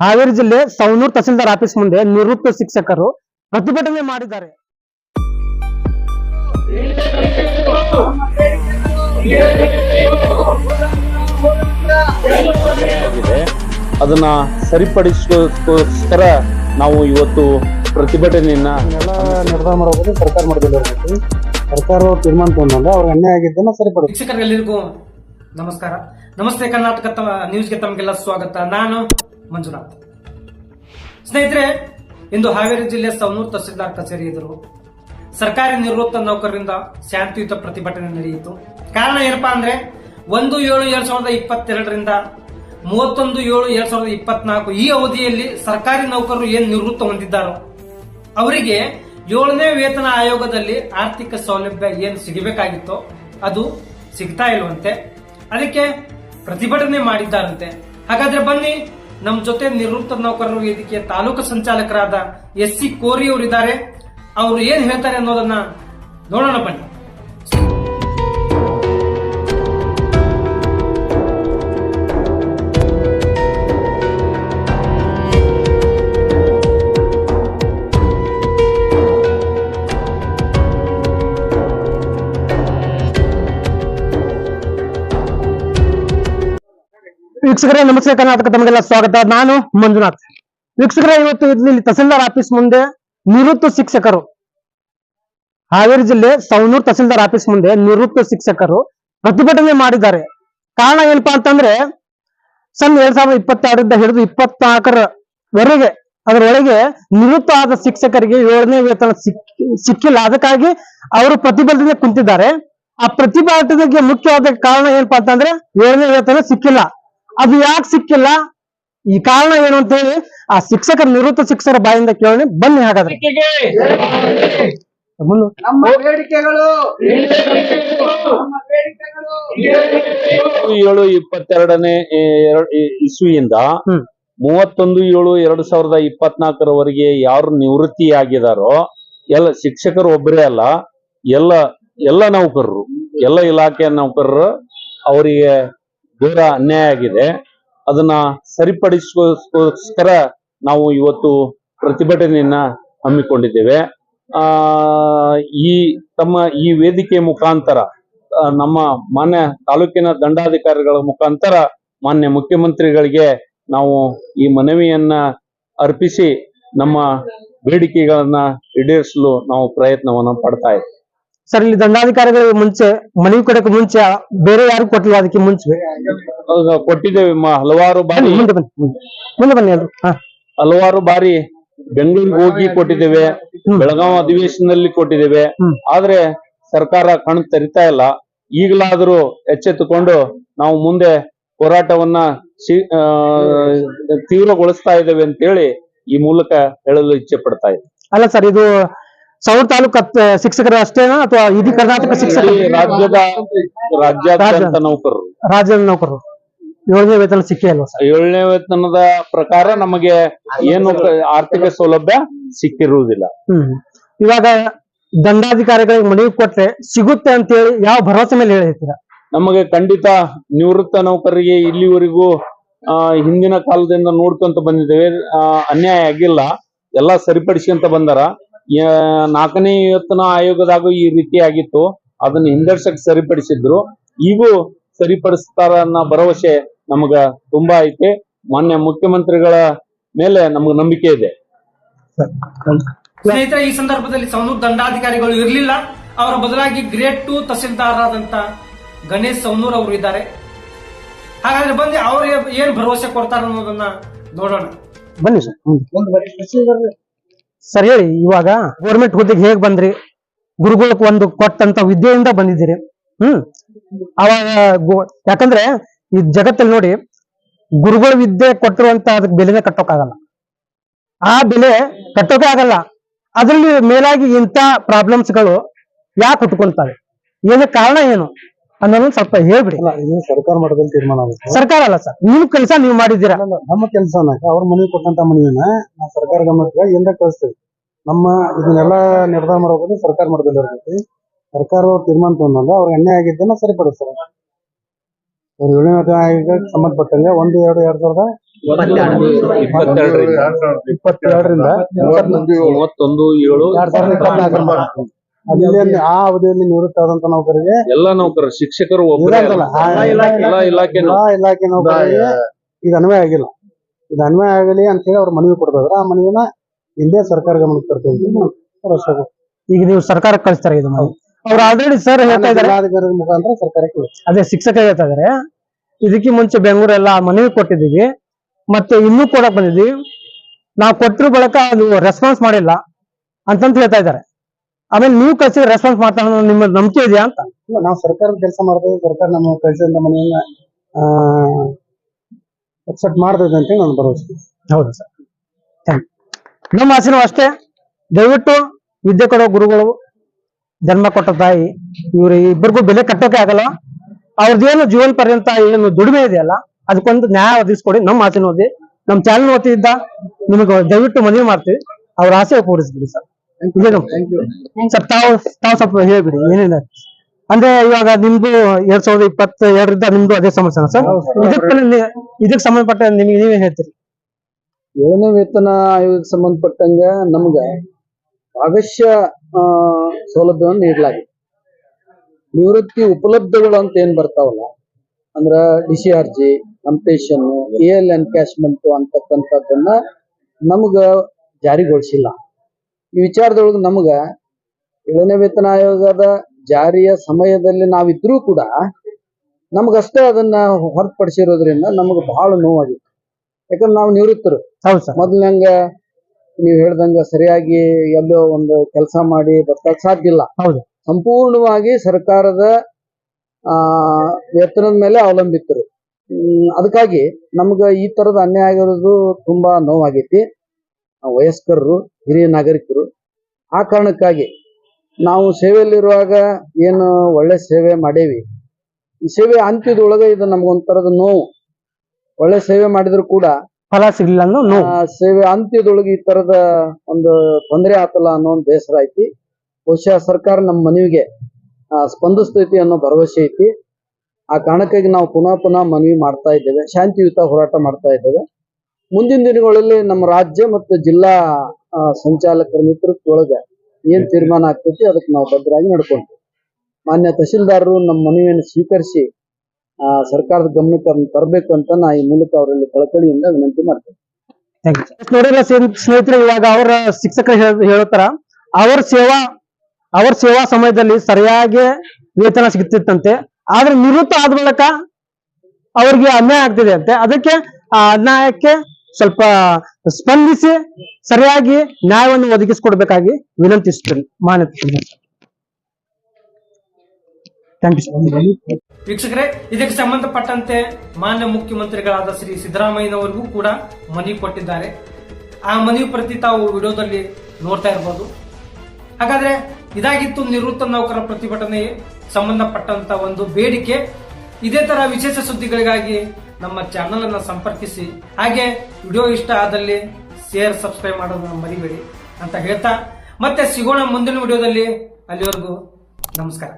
ಹಾವೇರಿ ಜಿಲ್ಲೆ ಸವನೂರ್ ತಹಸೀಲ್ದಾರ್ ಆಫೀಸ್ ಮುಂದೆ ನಿವೃತ್ತ ಶಿಕ್ಷಕರು ಪ್ರತಿಭಟನೆ ಮಾಡಿದ್ದಾರೆ. ಅದನ್ನ ಸರಿಪಡಿಸೋಸ್ಕರ ನಾವು ಇವತ್ತು ಪ್ರತಿಭಟನೆಯನ್ನ ನಿರ್ಧಾರ ಮಾಡಬಹುದು ಸರ್ಕಾರ ಮಾಡಬೇಕು ಸರ್ಕಾರ ತೀರ್ಮಾನ ತಗೊಂಡಾಗ ಅವ್ರ ಅನ್ಯಾಯ ಆಗಿದ್ದನ್ನ ಸರಿಪಡಿಸ್ ವೀಕ್ಷಕರಿಗೆಲ್ಲರಿಗೂ ನಮಸ್ಕಾರ. ನಮಸ್ತೆ ಕರ್ನಾಟಕ ನ್ಯೂಸ್ಗೆ ತಮಗೆಲ್ಲ ಸ್ವಾಗತ. ನಾನು ಮಂಜುನಾಥ್ ಸ್ನೇಹಿತರೆ, ಇಂದು ಹಾವೇರಿ ಜಿಲ್ಲೆ ಸವನೂರು ತಹಸೀಲ್ದಾರ್ ಕಚೇರಿ ಎದುರು ಸರ್ಕಾರಿ ನಿವೃತ್ತ ನೌಕರರಿಂದ ಶಾಂತಿಯುತ ಪ್ರತಿಭಟನೆ ನಡೆಯಿತು. ಕಾರಣ ಏನಪ್ಪಾ ಅಂದ್ರೆ, ಒಂದು ಏಳು ಎರಡ್ ಸಾವಿರದ ಇಪ್ಪತ್ತೆರಡರಿಂದ ಮೂವತ್ತೊಂದು ಏಳು ಎರಡ್ ಸಾವಿರದ ಇಪ್ಪತ್ನಾಲ್ಕು ಈ ಅವಧಿಯಲ್ಲಿ ಸರ್ಕಾರಿ ನೌಕರರು ಏನು ನಿವೃತ್ತ ಹೊಂದಿದ್ದಾರೋ, ಅವರಿಗೆ ಏಳನೇ ವೇತನ ಆಯೋಗದಲ್ಲಿ ಆರ್ಥಿಕ ಸೌಲಭ್ಯ ಏನು ಸಿಗಬೇಕಾಗಿತ್ತೋ ಅದು ಸಿಗ್ತಾ ಇಲ್ವಂತೆ ಅದಕ್ಕೆ ಪ್ರತಿಭಟನೆ ಮಾಡಿದ್ದಾರಂತೆ. ಹಾಗಾದ್ರೆ ಬನ್ನಿ ನಮ್ ಜೊತೆ ನಿವೃತ್ತ ನೌಕರರು ವೇದಿಕೆಯ ತಾಲೂಕು ಸಂಚಾಲಕರಾದ ಎಸ್ ಸಿ ಕೋರಿ ಅವರಿದ್ದಾರೆ. ಅವರು ಏನ್ ಹೇಳ್ತಾರೆ ಅನ್ನೋದನ್ನ ನೋಡೋಣ ಬನ್ನಿ. ವೀಕ್ಷಕರೇ ನಮಸ್ಕಾರ ಕರ್ನಾಟಕ ತಮಗೆಲ್ಲ ಸ್ವಾಗತ. ನಾನು ಮಂಜುನಾಥ್. ವೀಕ್ಷಕರೇ, ಇವತ್ತು ಇಲ್ಲಿ ತಹಸೀಲ್ದಾರ್ ಆಫೀಸ್ ಮುಂದೆ ನಿವೃತ್ತ ಶಿಕ್ಷಕರು. ಹಾವೇರಿ ಜಿಲ್ಲೆ ಸೌನೂರ್ ತಹಸೀಲ್ದಾರ್ ಆಫೀಸ್ ಮುಂದೆ ನಿವೃತ್ತ ಶಿಕ್ಷಕರು ಪ್ರತಿಭಟನೆ ಮಾಡಿದ್ದಾರೆ. ಕಾರಣ ಏನಪ್ಪಾ ಅಂತಂದ್ರೆ, ಸನ್ ಎರಡ್ ಸಾವಿರದ ಇಪ್ಪತ್ತೆರಡರಿಂದ ಹಿಡಿದು ಇಪ್ಪತ್ನಾಲ್ಕರವರೆಗೆ ಅದರೊಳಗೆ ನಿವೃತ್ತ ಆದ ಶಿಕ್ಷಕರಿಗೆ ಏಳನೇ ವೇತನ ಸಿಕ್- ಸಿಕ್ಕಿಲ್ಲ. ಅದಕ್ಕಾಗಿ ಅವರು ಪ್ರತಿಭಟನೆ ಕುಂತಿದ್ದಾರೆ. ಆ ಪ್ರತಿಭಟನೆಗೆ ಮುಖ್ಯವಾದ ಕಾರಣ ಏನಪ್ಪಾ ಅಂತಂದ್ರೆ, ಏಳನೇ ವೇತನ ಸಿಕ್ಕಿಲ್ಲ. ಅದು ಯಾಕೆ ಸಿಕ್ಕಿಲ್ಲ? ಈ ಕಾರಣ ಏನು ಅಂತ ಹೇಳಿ ಆ ಶಿಕ್ಷಕರ ನಿವೃತ್ತ ಶಿಕ್ಷಕರ ಬಾಯಿಂದ ಕೇಳೋಣ. ಬನ್ನಿ ಹಾಗಾದ್ರೆ. ಏಳು ಇಪ್ಪತ್ತೆರಡನೇ ಇಸುವಿಯಿಂದ. ಮೂವತ್ತೊಂದು ಏಳು ಎರಡು ಸಾವಿರದ ಇಪ್ಪತ್ನಾಲ್ಕರವರೆಗೆ ಯಾರು ನಿವೃತ್ತಿ ಆಗಿದಾರೋ ಎಲ್ಲ ಶಿಕ್ಷಕರು ಒಬ್ಬರೇ ಅಲ್ಲ ಎಲ್ಲ ಎಲ್ಲ ನೌಕರರು ಎಲ್ಲ ಇಲಾಖೆಯ ನೌಕರರು ಅವರಿಗೆ ದೂರ ಅನ್ಯಾಯ ಆಗಿದೆ. ಅದನ್ನ ಸರಿಪಡಿಸೋಸ್ಕರ ನಾವು ಇವತ್ತು ಪ್ರತಿಭಟನೆಯನ್ನ ಹಮ್ಮಿಕೊಂಡಿದ್ದೇವೆ. ಆ, ಈ ತಮ್ಮ ಈ ವೇದಿಕೆ ಮುಖಾಂತರ ನಮ್ಮ ಮಾನ್ಯ ತಾಲೂಕಿನ ದಂಡಾಧಿಕಾರಿಗಳ ಮುಖಾಂತರ ಮಾನ್ಯ ಮುಖ್ಯಮಂತ್ರಿಗಳಿಗೆ ನಾವು ಈ ಮನವಿಯನ್ನ ಅರ್ಪಿಸಿ ನಮ್ಮ ಬೇಡಿಕೆಗಳನ್ನ ಈಡೇರಿಸಲು ನಾವು ಪ್ರಯತ್ನವನ್ನ ಪಡ್ತಾ ಇದ್ದೀವಿ ಸರ್ ಇಲ್ಲಿ ದಂಡಾಧಿಕಾರಿಗಳ ಮುಂಚೆ ಮನವಿ ಕೊಡಕ್ಕೆ ಮುಂಚೆ ಬೇರೆ ಯಾರು ಕೊಟ್ಟಿಲ್ಲ ಅದಕ್ಕೆ ಮುಂಚೆ? ಕೊಟ್ಟಿದ್ದೇವೆ. ಮ- ಹಲವಾರು ಬಾರಿ. ಮುಂದೆ ಬನ್ನಿ ಮುಂದೆ. ಮುಂದೆ ಬನ್ನಿ ಎಲ್ರು. ಹಾ. ಹಲವಾರು ಬಾರಿ ಬೆಂಗಳೂರಿಗೆ ಹೋಗಿ ಕೊಟ್ಟಿದ್ದೇವೆ. ಬೆಳಗಾವಿ ಅಧಿವೇಶನದಲ್ಲಿ ಕೊಟ್ಟಿದ್ದೇವೆ. ಹ್ಮ್. ಆದ್ರೆ ಸರ್ಕಾರ ಕಣ್ ತರಿತಾ ಇಲ್ಲ. ಈಗಲಾದರೂ ಎಚ್ಚೆತ್ತುಕೊಂಡು ನಾವು ಮುಂದೆ ಹೋರಾಟವನ್ನ ಶಿ- ಆ, ತೀವ್ರಗೊಳಿಸ್ತಾ ಇದ್ದೇವೆ ಅಂತೇಳಿ ಈ ಮೂಲಕ ಹೇಳಲು ಇಚ್ಛೆ ಪಡ್ತಾ ಇದ್ದೇವೆ ಅಲ್ಲ ಸರ್ ಇದು ಸೌರ್ ತಾಲೂಕ್ ಶಿಕ್ಷಕರು ಅಷ್ಟೇನಾ ಅಥವಾ ಇಡೀ ಕರ್ನಾಟಕ ಶಿಕ್ಷಕರು? ರಾಜ್ಯದ ರಾಜ್ಯಾದ್ಯಂತ ನೌಕರರು. ರಾಜ್ಯದ ನೌಕರರು. ಏಳನೇ ವೇತನ ಸಿಕ್ಕೇ ಅಲ್ವಾ ಸರ್? ಏಳನೇ ವೇತನದ ಪ್ರಕಾರ ನಮಗೆ ಏನು ಆರ್ಥಿಕ ಸೌಲಭ್ಯ ಸಿಕ್ಕಿರುವುದಿಲ್ಲ. ಹ್ಮ್ ಇವಾಗ ದಂಡಾಧಿಕಾರಿಗಳಿಗೆ ಮನವಿ ಕೊಟ್ರೆ ಸಿಗುತ್ತೆ ಅಂತ ಹೇಳಿ ಯಾವ ಭರವಸೆ ಮೇಲೆ ಹೇಳಿರ್ತೀರಾ? ನಮಗೆ ಖಂಡಿತ ನಿವೃತ್ತ ನೌಕರರಿಗೆ ಇಲ್ಲಿವರೆಗೂ ಆ, ಹಿಂದಿನ ಕಾಲದಿಂದ ನೋಡ್ಕೊಂತ ಬಂದಿದ್ದೇವೆ. ಅನ್ಯಾಯ ಆಗಿಲ್ಲ. ಎಲ್ಲ ಅಂತ ಬಂದಾರ. ನಾಲ್ಕನೇ ವೇತನ ಆಯೋಗದಾಗ ಈ ರೀತಿ ಆಗಿತ್ತು ಅದನ್ನ ಹಿಂದರ್ಸಕ್ ಸರಿಪಡಿಸಿದ್ರು. ಇವು ಸರಿಪಡಿಸ್ತಾರ ಅನ್ನೋ ಭರವಸೆ ನಮಗ ತುಂಬಾ ಐತೆ. ಮಾನ್ಯ ಮುಖ್ಯಮಂತ್ರಿಗಳ ಮೇಲೆ ನಮಗ ನಂಬಿಕೆ ಇದೆ. ಸ್ನೇಹಿತರೆ ಈ ಸಂದರ್ಭದಲ್ಲಿ ಸವಣೂರು ದಂಡಾಧಿಕಾರಿಗಳು ಇರಲಿಲ್ಲ. ಅವರ ಬದಲಾಗಿ ಗ್ರೇಟ್ ಟು ತಹಸೀಲ್ದಾರ್ ಆದಂತ ಗಣೇಶ್ ಸವನೂರ್ ಅವರು ಇದ್ದಾರೆ. ಹಾಗಾದ್ರೆ ಬಂದು ಅವ್ರ ಏನ್ ಭರವಸೆ ಕೊಡ್ತಾರ ಅನ್ನೋದನ್ನ ನೋಡೋಣ. ಬನ್ನಿ ಸರ್. ಒಂದು ಬರೀ ಸರ್ ಹೇಳಿ, ಇವಾಗ ಗೌರ್ಮೆಂಟ್ ಹುದ್ದೆಗೆ ಹೇಗ್ ಬಂದ್ರಿ? ಗುರುಗಳಿಗೆ ಒಂದು ಕೊಟ್ಟಂತ ವಿದ್ಯೆಯಿಂದ ಬಂದಿದ್ದೀರಿ. ಹ್ಮ್. ಅವಾಗ ಯಾಕಂದ್ರೆ ಈ ಜಗತ್ತಲ್ಲಿ ನೋಡಿ, ಗುರುಗಳ ವಿದ್ಯೆ ಕೊಟ್ಟಿರುವಂತ ಅದಕ್ಕೆ ಬೆಲೆನೇ ಕಟ್ಟೋಕ್ಕಾಗಲ್ಲ. ಆ ಬೆಲೆ ಕಟ್ಟೋಕೆ ಆಗಲ್ಲ. ಅದ್ರಲ್ಲಿ ಮೇಲಾಗಿ ಇಂಥ ಪ್ರಾಬ್ಲಮ್ಸ್ಗಳು ಯಾಕೆ ಹುಟ್ಕೊಂತವೆ ಏನು ಕಾರಣ ಏನು? ಅನ್ನೋದನ್ನ ಸ್ವಲ್ಪ ಹೇಳ್ಬಿಡಿ. ಅಲ್ಲ ಇದು ಸರ್ಕಾರ ಮಾಡೋದನ್ನ ತೀರ್ಮಾನ ಆಗುತ್ತೆ ಸರ್ಕಾರ ಅಲ್ಲ ಸರ್. ನಿಮ್ ಕೆಲಸ ನೀವು ಮಾಡಿದ್ದೀರಾ? ಅಲ್ಲ, ನಮ್ಮ ಕೆಲಸನ ಅವ್ರ ಮನವಿ ಕೊಟ್ಟಂತ ಮನೆಯನ್ನ ನಾವು ಸರ್ಕಾರ ಗಮನಕ್ಕೆ ಹಿಂದೆ ಕಳಿಸ್ತೇವೆ. ನಮ್ಮ ಇದನ್ನೆಲ್ಲ ನಿರ್ಧಾರ ಮಾಡಬಹುದು ಸರ್ಕಾರ ಮಾಡೋದಿಲ್ಲ ಇರ್ತೈತಿ. ಸರ್ಕಾರ ತೀರ್ಮಾನ ತಗೊಂಡಾಗ ಅವ್ರ ಅನ್ಯಾಯ ಆಗಿದ್ದನ್ನ ಸರಿಪಡಿಸ್ತಾರೆ. ಅವ್ರ ಏಳನೇ ಆಗಿದ್ದ ಆಯೋಗಕ್ಕೆ ಸಂಬಂಧಪಟ್ಟಂಗೆ ಒಂದು ಎರಡು ಎರಡ್ ಸಾವಿರದ ಇಪ್ಪತ್ತೆರಡರಿಂದ. ಇಪ್ಪತ್ತೆರಡರಿಂದ. ಮೂವತ್ತೊಂದು ಏಳು ಎರಡ್ ಸಾವಿರದ ಇಪ್ಪತ್ನಾಲ್ಕರ ಅಲ್ಲಿ ಆ ಅವಧಿಯಲ್ಲಿ ನಿವೃತ್ತ ಆದಂತ ನೌಕರಿಗೆ ಎಲ್ಲ ನೌಕರರು ಶಿಕ್ಷಕರು ಒಬ್ಬರೇ ಎಲ್ಲ ಇಲಾಖೆ ಎಲ್ಲಾ ಇಲಾಖೆ ನೌಕರರಿಗೆ ಇದು ಅನ್ವಯ ಆಗಿಲ್ಲ. ಇದು ಅನ್ವಯ ಆಗಲಿ ಅಂತ ಹೇಳಿ ಅವ್ರ ಮನವಿ ಕೊಡ್ತಿದ್ರ ಆ ಮನವಿನ ಹಿಂದೆ ಸರ್ಕಾರ ಗಮನಕ್ಕೆ ತರ್ತೀವಿ ಅಂತ ಈಗ ನೀವು ಸರ್ಕಾರಕ್ಕೆ ಕಳಿಸ್ತಾರೆ ಇದು ಮಾಡಿ ಅವ್ರು ಆಲ್ರೆಡಿ ಸರ್ ಹೇಳ್ತಾ ಇದಾರೆ ಜಿಲ್ಲಾಧಿಕಾರಿ ಮುಖಾಂತರ ಸರ್ಕಾರಕ್ಕೆ. ಅದೇ ಶಿಕ್ಷಕ ಹೇಳ್ತಾ ಇದಾರೆ ಇದಕ್ಕೆ ಮುಂಚೆ ಬೆಂಗಳೂರೆಲ್ಲ ಮನವಿ ಕೊಟ್ಟಿದ್ದೀವಿ. ಮತ್ತೆ ಇನ್ನೂ ಕೂಡ ಬಂದಿದ್ವಿ ನಾವು ಕೊಟ್ಟರು ಬಳಕ ಅದು ರೆಸ್ಪಾನ್ಸ್ ಮಾಡಿಲ್ಲ ಅಂತಂತ ಹೇಳ್ತಾ ಇದ್ದಾರೆ. ಆಮೇಲೆ ನೀವು ಕಳ್ಸಿದ್ರೆ ರೆಸ್ಪಾನ್ಸ್ ಮಾಡ್ತಾ ಅನ್ನೋ ನಿಮ್ಮ ನಂಬಿಕೆ ಇದೆಯಾ ಅಂತ? ಇಲ್ಲ ನಾವು ಸರ್ಕಾರದ ಕೆಲಸ ಮಾಡ್ತೀವಿ ಸರ್ಕಾರ ನಮ್ಮ ಕಳಿಸಿದ ಮನೆಯನ್ನ ಅಕ್ಸೆಪ್ಟ್ ಮಾಡ್ತದೆ ಅಂತೇಳಿ ನಾನು ಭರವಸೆ. ಹೌದು ಸರ್. ಥ್ಯಾಂಕ್ ನಮ್ಮ ಆಸೆನೂ ಅಷ್ಟೇ. ದಯವಿಟ್ಟು ವಿದ್ಯೆ ಕೊಡೋ ಗುರುಗಳು ಜನ್ಮ ಕೊಟ್ಟ ತಾಯಿ ಇವ್ರು ಇಬ್ಬರಿಗೂ ಬೆಲೆ ಕಟ್ಟೋಕೆ ಆಗಲ್ಲ. ಅವ್ರದ್ದೇನು ಜೀವನ ಪರ್ಯಂತ ಏನು ದುಡಿಮೆ ಇದೆಯಲ್ಲ ಅದಕ್ಕೊಂದು ನ್ಯಾಯ ಒದಗಿಸ್ಕೊಡಿ. ನಮ್ಮ ಆಸೆನೂ ಓದಿ ನಮ್ಮ ಚಾನಲ್ ಓದ್ತಿದ್ದ ನಿಮಗೆ ದಯವಿಟ್ಟು ಮನವಿ ಮಾಡ್ತೀವಿ. ಅವ್ರ ಆಸೆ ಪೂರೈಸ್ಬಿಡಿ ಸರ್. ಸರ್ ತಾವು ತಾವು ಸ್ವಲ್ಪ ಹೇಳ್ಬಿಡಿ ಏನಿಲ್ಲ. ಅಂದ್ರೆ ಇವಾಗ ನಿಮ್ದು ಎರಡ್ ಸಾವಿರದ ಇಪ್ಪತ್ತ ಎರಡರಿಂದ ನಿಮ್ದು ಅದೇ ಸಮಸ್ಯೆ ಸರ್? ಇದಕ್ಕೆ ಸಂಬಂಧಪಟ್ಟ ನಿಮಗೆ ನೀವೇ ಹೇಳ್ತೀರಿ. ಏಳನೇ ವೇತನ ಆಯೋಗಕ್ಕೆ ಸಂಬಂಧಪಟ್ಟಂಗ ನಮ್ಗ ಅವಶ್ಯ ಸೌಲಭ್ಯವನ್ನು ನೀಡಲಾಗಿದೆ. ನಿವೃತ್ತಿ ಉಪಲಬ್ಧಗಳು ಅಂತ ಏನ್ ಬರ್ತಾವಲ್ಲ ಅಂದ್ರ ಡಿ ಸಿ ಆರ್ ಜಿ ಕಂಪೇಷನ್ ಎ ಎಲ್ ಎನ್ಕ್ಯಾಶ್ಮೆಂಟ್ ಅಂತಕ್ಕಂಥದ್ದನ್ನ ನಮ್ಗ ಜಾರಿಗೊಳಿಸಿಲ್ಲ. ಈ ವಿಚಾರದೊಳಗೆ ನಮಗ ಏಳನೇ ವೇತನ ಆಯೋಗದ ಜಾರಿಯ ಸಮಯದಲ್ಲಿ ನಾವಿದ್ರೂ ಕೂಡ ನಮಗಷ್ಟೇ ಅದನ್ನ ಹೊರತುಪಡಿಸಿರೋದ್ರಿಂದ ನಮಗ ಬಹಳ ನೋವಾಗಿತ್ತು ಯಾಕಂದ್ರೆ ನಾವು ನಿವೃತ್ತರು. ಹೌದು ಸರ್. ಮೊದ್ಲಂಗ ನೀವ್ ಹೇಳ್ದಂಗ ಸರಿಯಾಗಿ ಎಲ್ಲೋ ಒಂದು ಕೆಲಸ ಮಾಡಿ ಬರ್ತಾ ಸಾಧ್ಯ ಇಲ್ಲ. ಹೌದು. ಸಂಪೂರ್ಣವಾಗಿ ಸರ್ಕಾರದ ಆ ವೇತನದ ಮೇಲೆ ಅವಲಂಬಿತರು. ಹ್ಮ್ ಅದಕ್ಕಾಗಿ ನಮ್ಗ ಈ ತರದ ಅನ್ಯಾಯ ಆಗಿರೋದು ತುಂಬಾ ನೋವಾಗೈತಿ. ವಯಸ್ಕರರು ಹಿರಿಯ ನಾಗರಿಕರು ಆ ಕಾರಣಕ್ಕಾಗಿ ನಾವು ಸೇವೆಯಲ್ಲಿರುವಾಗ ಏನು ಒಳ್ಳೆ ಸೇವೆ ಮಾಡೇವಿ. ಈ ಸೇವೆ ಅಂತ್ಯದೊಳಗೆ ಇದು ನಮ್ಗೊಂಥರದ ನೋವು. ಒಳ್ಳೆ ಸೇವೆ ಮಾಡಿದ್ರು ಕೂಡ ಫಲ ಸಿಗ್ಲಿಲ್ಲ ಅನ್ನೋ ನೋವು. ಆ, ಸೇವೆ ಅಂತ್ಯದೊಳಗೆ ಈ ತರದ ಒಂದು ತೊಂದರೆ ಆತಲ್ಲ ಅನ್ನೋ ಒಂದು ಬೇಸರ ಐತಿ. ಬಹುಶಃ ಸರ್ಕಾರ ನಮ್ಮ ಮನವಿಗೆ ಆ, ಸ್ಪಂದಿಸ್ತೈತಿ ಅನ್ನೋ ಭರವಸೆ ಐತಿ. ಆ ಕಾರಣಕ್ಕಾಗಿ ನಾವು ಪುನಃ ಪುನಃ ಮನವಿ ಮಾಡ್ತಾ ಇದ್ದೇವೆ. ಶಾಂತಿಯುತ ಹೋರಾಟ ಮಾಡ್ತಾ ಇದ್ದೇವೆ. ಮುಂದಿನ ದಿನಗಳಲ್ಲಿ ನಮ್ಮ ರಾಜ್ಯ ಮತ್ತು ಜಿಲ್ಲಾ ಸಂಚಾಲಕರ ನೇತೃತ್ವದೊಳಗೆ ಏನ್ ತೀರ್ಮಾನ ಆಗ್ತೈತಿ ಅದಕ್ಕೆ ನಾವು ಭದ್ರಾಗಿ ನಡ್ಕೊಂತೀವಿ. ಮಾನ್ಯ ತಹಶೀಲ್ದಾರರು ನಮ್ಮ ಮನವಿಯನ್ನು ಸ್ವೀಕರಿಸಿ ಆ, ಸರ್ಕಾರದ ಗಮನಕ್ಕೆ ತರಬೇಕು ತರಬೇಕಂತ ನಾ ಈ ಮೂಲಕ ಅವರಲ್ಲಿ ಕಳಕಳಿಯಿಂದ ವಿನಂತಿ ಮಾಡ್ತೇನೆ. ನೋಡಿಲ್ಲ ಸ್ನೇಹಿತ- ಸ್ನೇಹಿತರೆ ಇವಾಗ ಅವರ ಶಿಕ್ಷಕರು ಹೇಳ್ತಾರ ಅವರ ಸೇವಾ ಅವರ ಸೇವಾ ಸಮಯದಲ್ಲಿ ಸರಿಯಾಗಿ ವೇತನ ಸಿಗ್ತಿತ್ತಂತೆ ಆದ್ರೆ ನಿವೃತ್ತ ಆದ ಬಳಿಕ ಅವ್ರಿಗೆ ಅನ್ಯಾಯ ಆಗ್ತಿದೆ ಅಂತೆ. ಅದಕ್ಕೆ ಆ ಅನ್ಯಾಯಕ್ಕೆ ಸ್ವಲ್ಪ ಸ್ಪಂದಿಸಿ ಸರಿಯಾಗಿ ನ್ಯಾಯವನ್ನು ಒದಗಿಸಿಕೊಡ್ಬೇಕಾಗಿ ವಿನಂತಿಸುತ್ತೇನೆ ಮಾನ್ಯತೆ ವೀಕ್ಷಕರೇ, ಇದಕ್ಕೆ ಸಂಬಂಧಪಟ್ಟಂತೆ ಮಾನ್ಯ ಮುಖ್ಯಮಂತ್ರಿಗಳಾದ ಶ್ರೀ ಸಿದ್ದರಾಮಯ್ಯನವರಿಗೂ ಕೂಡ ಮನವಿ ಕೊಟ್ಟಿದ್ದಾರೆ. ಆ ಮನವಿ ಪ್ರತಿ ತಾವು ವಿಡಿಯೋದಲ್ಲಿ ನೋಡ್ತಾ ಇರಬಹುದು ಹಾಗಾದ್ರೆ ಇದಾಗಿತ್ತು ನಿವೃತ್ತ ನೌಕರ ಪ್ರತಿಭಟನೆ ಸಂಬಂಧಪಟ್ಟಂತ ಒಂದು ಬೇಡಿಕೆ. ಇದೇ ತರ ವಿಶೇಷ ಸುದ್ದಿಗಳಿಗಾಗಿ ನಮ್ಮ ಚಾನಲ್ ಅನ್ನು ಸಂಪರ್ಕಿಸಿ. ಹಾಗೆ ವಿಡಿಯೋ ಇಷ್ಟ ಆದಲ್ಲಿ ಶೇರ್ ಸಬ್ಸ್ಕ್ರೈಬ್ ಮಾಡೋದನ್ನ ಮರಿಬೇಡಿ ಅಂತ ಹೇಳ್ತಾ, ಮತ್ತೆ ಸಿಗೋಣ ಮುಂದಿನ ವಿಡಿಯೋದಲ್ಲಿ ಅಲ್ಲಿವರೆಗೂ ನಮಸ್ಕಾರ.